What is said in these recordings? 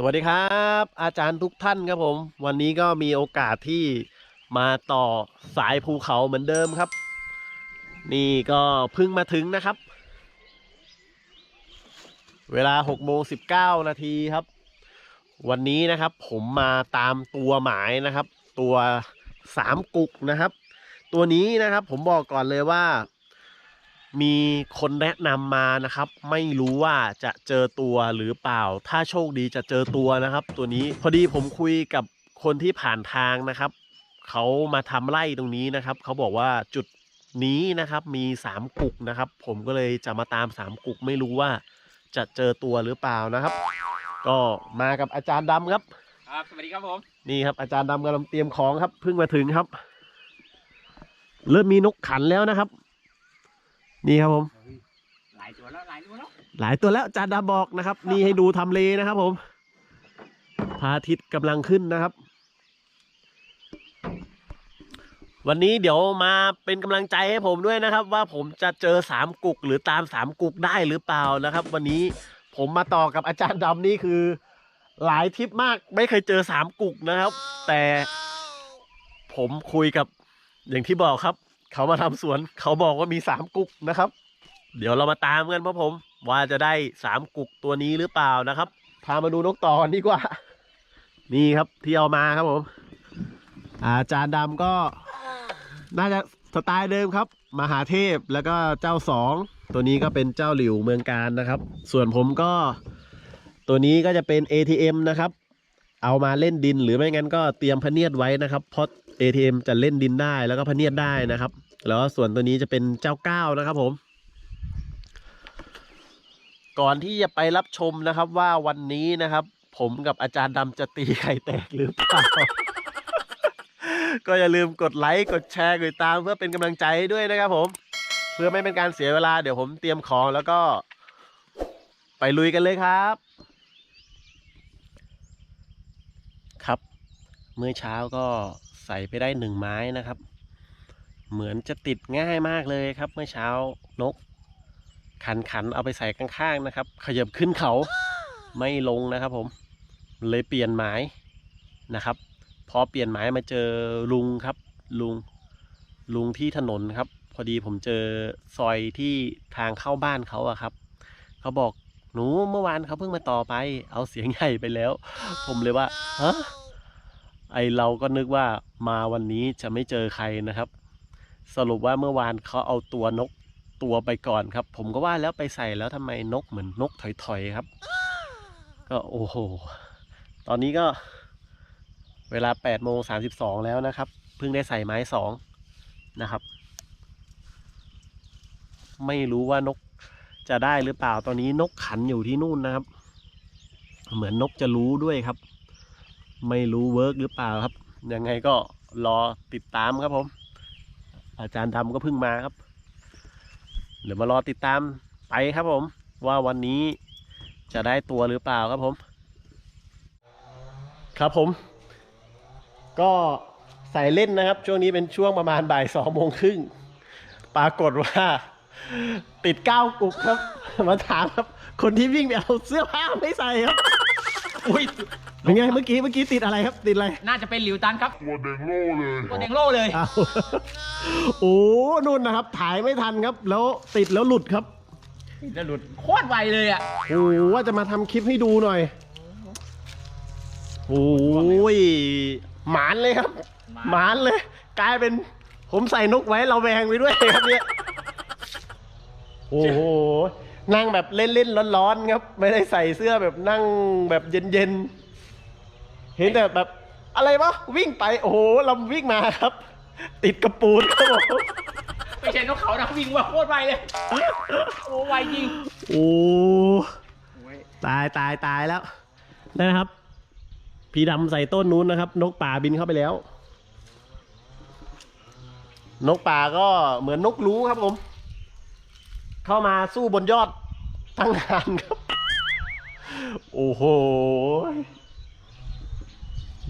สวัสดีครับ อาจารย์ทุกท่านครับผม วันนี้ก็มีโอกาสที่มาต่อสายภูเขาเหมือนเดิมครับ นี่ก็เพิ่งมาถึงนะครับ เวลา6โมง19นาทีครับ วันนี้นะครับผมมาตามตัวหมายนะครับ ตัวสามกุกนะครับ ตัวนี้นะครับผมบอกก่อนเลยว่า มีคนแนะนำมานะครับ ไม่รู้ว่าจะเจอตัวหรือเปล่า ถ้าโชคดีจะเจอตัวนะครับ ตัวนี้พอดีผมคุยกับคนที่ผ่านทางนะครับเขามาทำไร่ตรงนี้นะครับเขาบอกว่าจุดนี้นะครับมีสามกุกนะครับ ผมก็เลยจะมาตามสามกุกไม่รู้ว่าจะเจอตัวหรือเปล่านะครับ ก็มากับอาจารย์ดำครับ ครับ สวัสดีครับผม นี่ครับ อาจารย์ดำกำลังเตรียมของครับเพิ่งมาถึงครับ เริ่มมีนกขันแล้วนะครับ นี่ครับผม หลายตัวแล้วหลายตัวแล้วหลายตัวแล้วอาจารย์ดำบอกนะครับ นี่ให้ดูทำเลนะครับผมพระอาทิตย์กำลังขึ้นนะครับ วันนี้เดี๋ยวมาเป็นกำลังใจให้ผมด้วยนะครับ ว่าผมจะเจอสามกุกหรือตามสามกุกได้หรือเปล่านะครับ วันนี้ผมมาต่อกับอาจารย์ดำนี่คือ หลายทริปมากไม่เคยเจอสามกุกนะครับ แต่ผมคุยกับอย่างที่บอกครับ เขามาทำสวน เขาบอกว่ามีสามกุกนะครับ เดี๋ยวเรามาตามกันพ่อผม ว่าจะได้สามกุกตัวนี้หรือเปล่านะครับ พามาดูนกต่อกันดีกว่า นี่ครับที่เอามาครับผม อาจารย์ดำก็ น่าจะสไตล์เดิมครับ มหาเทพแล้วก็เจ้าสองตัวนี้ก็เป็นเจ้าหลิวเมืองการนะครับ ส่วนผมก็ ตัวนี้ก็จะเป็น ATM นะครับ เอามาเล่นดินหรือไม่งั้นก็เตรียมพเนียดไว้นะครับ เพราะ ATM จะเล่นดินได้แล้วก็พเนียดได้นะครับ แล้วส่วนตัวนี้จะเป็นเจ้าเก้านะครับผม ก่อนที่จะไปรับชมนะครับว่าวันนี้นะครับ ผมกับอาจารย์ดำจะตีไข่แตกหรือเปล่าก็อย่าลืมกดไลค์กดแชร์กดติดตามเพื่อเป็นกำลังใจด้วยนะครับผม เพื่อไม่เป็นการเสียเวลาเดี๋ยวผมเตรียมของแล้วก็ไปลุยกันเลยครับ เมื่อเช้าก็ใส่ไปได้หนึ่งไม้นะครับ เหมือนจะติดง่ายมากเลยครับ เมื่อเช้านก ขันขันเอาไปใส่ข้างๆนะครับ ขยับขึ้นเขาไม่ลงนะครับ ผม เลยเปลี่ยนหมายนะครับ พอเปลี่ยนหมายมาเจอลุงครับ ลุงลุงที่ถนนครับ พอดีผมเจอซอยที่ทางเข้าบ้านเขาอะครับเขาบอกหนูเมื่อวานเขาเพิ่งมาต่อไป เอาเสียงใหญ่ไปแล้ว ผมเลยว่าฮะ ไอเราก็นึกว่ามาวันนี้จะไม่เจอใครนะครับ สรุปว่าเมื่อวานเขาเอาตัวนกตัวไปก่อนครับ ผมก็ว่าแล้วไปใส่แล้วทำไมนกเหมือนนกถอยๆครับ ก็โอ้โห ตอนนี้ก็เวลา8โมง32 แล้วนะครับ เพิ่งได้ใส่ไม้สองนะครับ ไม่รู้ว่านกจะได้หรือเปล่า ตอนนี้นกขันอยู่ที่นู่นนะครับ เหมือนนกจะรู้ด้วยครับ ไม่รู้เวิร์กหรือเปล่าครับ ยังไงก็รอติดตามครับผม อาจารย์ดำก็เพิ่งมาครับเดี๋ยวมารอติดตามไปครับผม ว่าวันนี้จะได้ตัวหรือเปล่าครับผม ครับผม ก็ใส่เล่นนะครับ ช่วงนี้เป็นช่วงประมาณบ่ายสองโมงครึ่งปรากฏว่า ติดเก้ากุกครับ มาถามครับ คนที่วิ่งไปเอาเสื้อผ้าไม่ใส่ครับ อุ้ยเป็นไงเมื่อกี้เมื่อกี้ติดอะไรครับติดอะไรน่าจะเป็นหลิวตันครับตัวแดงโล่เลยตัวแดงโล่เลยอ้าวโอ้นู่นนะครับถ่ายไม่ทันครับ แล้วติดแล้วหลุดครับจะหลุดโคตรไวเลยอะโอ้ว่าจะมาทำคลิปให้ดูหน่อยโอ้ยหมานเลยครับ หมานเลย กลายเป็นผมใส่นกไว้เราแวงไปด้วยครับเนี่ยโอ้โห นั่งแบบเล่นๆร้อนๆครับ ไม่ได้ใส่เสื้อแบบนั่งแบบเย็นๆ เห็นแต่แบบอะไรวะวิ่งไปโอ้โหเราวิ่งมาครับ ติดกระปูนครับผมไม่ใช่นกเขานะวิ่งว่าโคตรไวเลยโอ้ไวจริงโอ้ตายตายตายแล้วนะครับพี่ดำใส่ต้นนู้นนะครับ นกป่าบินเข้าไปแล้ว นกป่าก็เหมือนนกรู้ครับผม เข้ามาสู้บนยอดตั้งนานครับ โอ้โห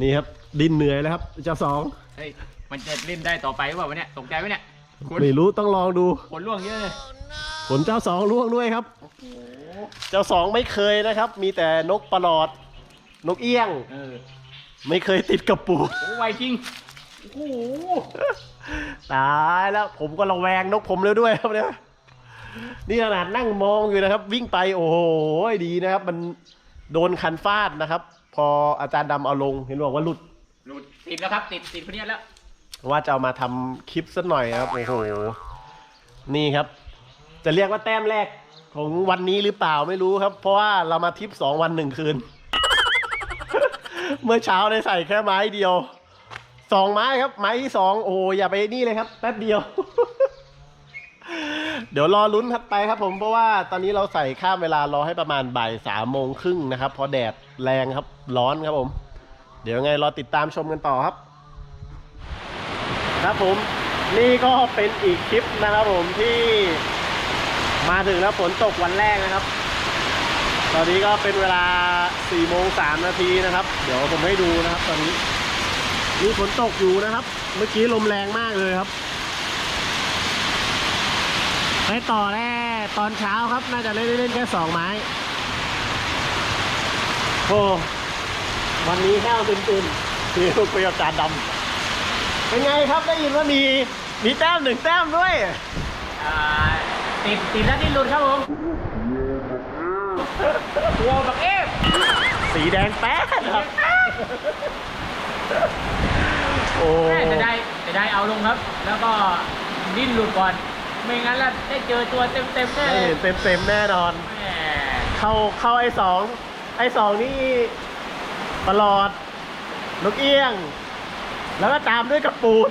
นี่ครับ ดินเหนื่อยแล้วครับเจ้าสอง เฮ้ย มันจะเล่นได้ต่อไปหรือเปล่าวะเนี่ยตกใจไหมเนี่ยขนไม่รู้ต้องลองดู ขนล่วงเยอะเลยผลเจ้าสองล่วงด้วยครับ เจ้าสองไม่เคยนะครับ มีแต่นกประหลอด นกเอี้ยง เออไม่เคยติดกระปู โอ้ไวจริงโอ้โห ตายแล้วผมก็ระแวงนกผมแล้วด้วยครับเนี่ย นี่ขนาดนั่งมองอยู่นะครับ วิ่งไปโอ้โหดีนะครับ มันโดนคันฟาดนะครับ พออาจารย์ดำเอาลงเห็นบอกว่าหลุด หลุดติดแล้วครับ ติดติดพเนี้ยแล้วว่าจะเอามาทำคลิปสักหน่อยนะครับโอ้โหนี่ครับ จะเรียกว่าแต้มแรกของวันนี้หรือเปล่าไม่รู้ครับ เพราะว่าเรามาทริปสองวันหนึ่งคืน เมื่อเช้าได้ใส่แค่ไม้เดียวสองไม้ครับ ไม้ที่สองโอ้โหอย่าไปนี่เลยครับแป๊บเดียว เดี๋ยวรอลุ้นครับไปครับผมเพราะว่าตอนนี้เราใส่ข้ามเวลารอให้ประมาณบ่ายสามโมงครึ่งนะครับเพราะแดดแรงครับร้อนครับผม เดี๋ยวยังไงรอติดตามชมกันต่อครับ ครับผมนี่ก็เป็นอีกคลิปนะครับผมที่มาถึงแล้วฝนตกวันแรกนะครับ ตอนนี้ก็เป็นเวลา4โมง3นาทีนะครับ เดี๋ยวผมให้ดูนะครับ ตอนนี้มีฝนตกอยู่นะครับ เมื่อกี้ลมแรงมากเลยครับ ไปต่อแน่ตอนเช้าครับ น่าจะเล่นเล่นแค่สองไม้โอ้วันนี้แห้วตื่นๆคือลูกเปรียวจานดำเป็นไงครับได้ยินว่ามีมีแต้มหนึ่งแต้มด้วยอ่าติดติดแล้วที่หลุดครับผมตัวบักเอฟสีแดงแป๊ดครับโอ้แม่จะได้จะได้เอาลงครับ แล้วก็ดิ้นหลุดก่อน ไม่งั้นแล้วได้เจอตัวเต็มเต็มๆแน่ได้เลยเห็นเต็มเต็มๆแน่นอนแม่เข้าเข้าไอ้สองไอ้สองนี่ประหลอดนกเอี้ยง แล้วก็ตามด้วยกระปูด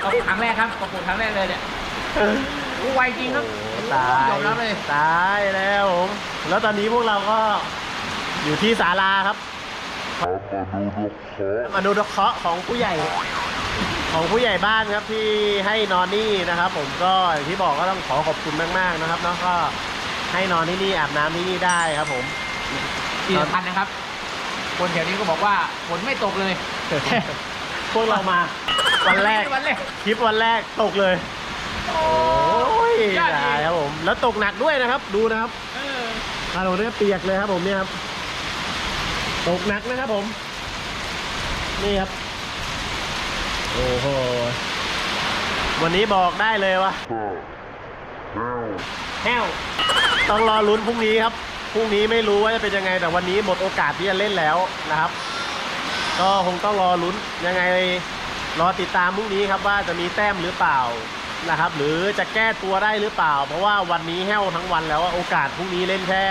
เอาครั้งแรกครับประกวดครั้งแรกเลยเนี่ยโอ้ไวจริงครับตายยอมรับเลยตายแล้วผมแล้วตอนนี้พวกเราก็อยู่ที่ศาลาครับมาดูดอกเคราะห์ของผู้ใหญ่ ของผู้ใหญ่บ้านครับที่ให้นอนนี่นะครับ ผมก็อย่างที่บอกก็ต้องขอขอบคุณมากๆนะครับเนาะก็ให้นอนที่นี่อาบน้ำที่นี่ได้ครับ ผมที่สำคัญนะครับ คนแถวนี้ก็บอกว่าฝนไม่ตกเลย พวกเรามาวันแรกวันแรกคลิปวันแรกตกเลย โอ้โอ้ยยอดจริงได้ครับผม แล้วตกหนักด้วยนะครับ ดูนะครับเออถนนเนี่ยเปียกเลยครับผมเนี่ยครับ ตกหนักนะครับผม นี่ครับ โอ้โห วันนี้บอกได้เลยว่าแห้วต้องรอลุ้นพรุ่งนี้ครับ พรุ่งนี้ไม่รู้ว่าจะเป็นยังไง แต่วันนี้หมดโอกาสที่จะเล่นแล้วนะครับ ก็คงต้องรอลุ้นยังไงรอติดตามพรุ่งนี้ครับว่าจะมีแต้มหรือเปล่านะครับ หรือจะแก้ตัวได้หรือเปล่า เพราะว่าวันนี้แห้วทั้งวันแล้วอะโอกาสพรุ่งนี้เล่นแค่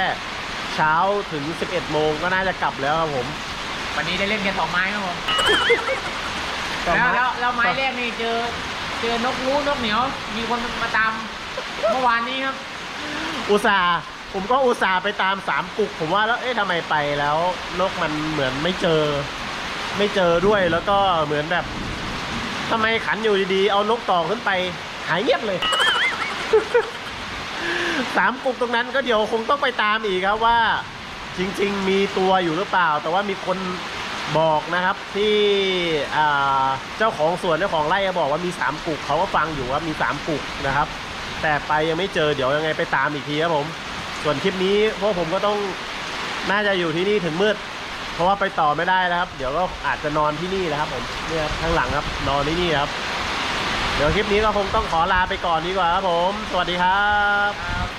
เช้าถึง 11 โมงก็น่าจะกลับแล้วครับผม วันนี้ได้เล่นแค่สองไม้ครับผม แล้วแล้วแล้วไม้แรกนี่เจอ เจอนกรู้นกเหนียว มีคนมาตามเมื่อวานนี้ครับอุตส่าห์ผมก็อุตส่าห์ไปตามสามกุก ผมว่าแล้วเอ๊ะทำไมไปแล้วนกมันเหมือนไม่เจอ ไม่เจอด้วยแล้วก็เหมือนแบบทำไมขันอยู่ดีๆเอานกต่อขึ้นไป หายเงียบเลย สามกุกตรงนั้นก็เดี๋ยวคงต้องไปตามอีกครับว่า จริง ๆ มีตัวอยู่หรือเปล่า แต่ว่ามีคน บอกนะครับที่เจ้าของสวนเจ้าของไร่บอกว่ามีสามกุกเขาก็ฟังอยู่ว่ามีสามกุกนะครับ แต่ไปยังไม่เจอเดี๋ยวยังไงไปตามอีกทีครับผม ส่วนคลิปนี้พวกผมก็ต้องน่าจะอยู่ที่นี่ถึงมืด เพราะว่าไปต่อไม่ได้แล้วครับ เดี๋ยวก็อาจจะนอนที่นี่นะครับผมเนี่ยข้างหลังครับนอนที่นี่ครับ เดี๋ยวคลิปนี้ก็คงต้องขอลาไปก่อนดีกว่าครับผม สวัสดีครับ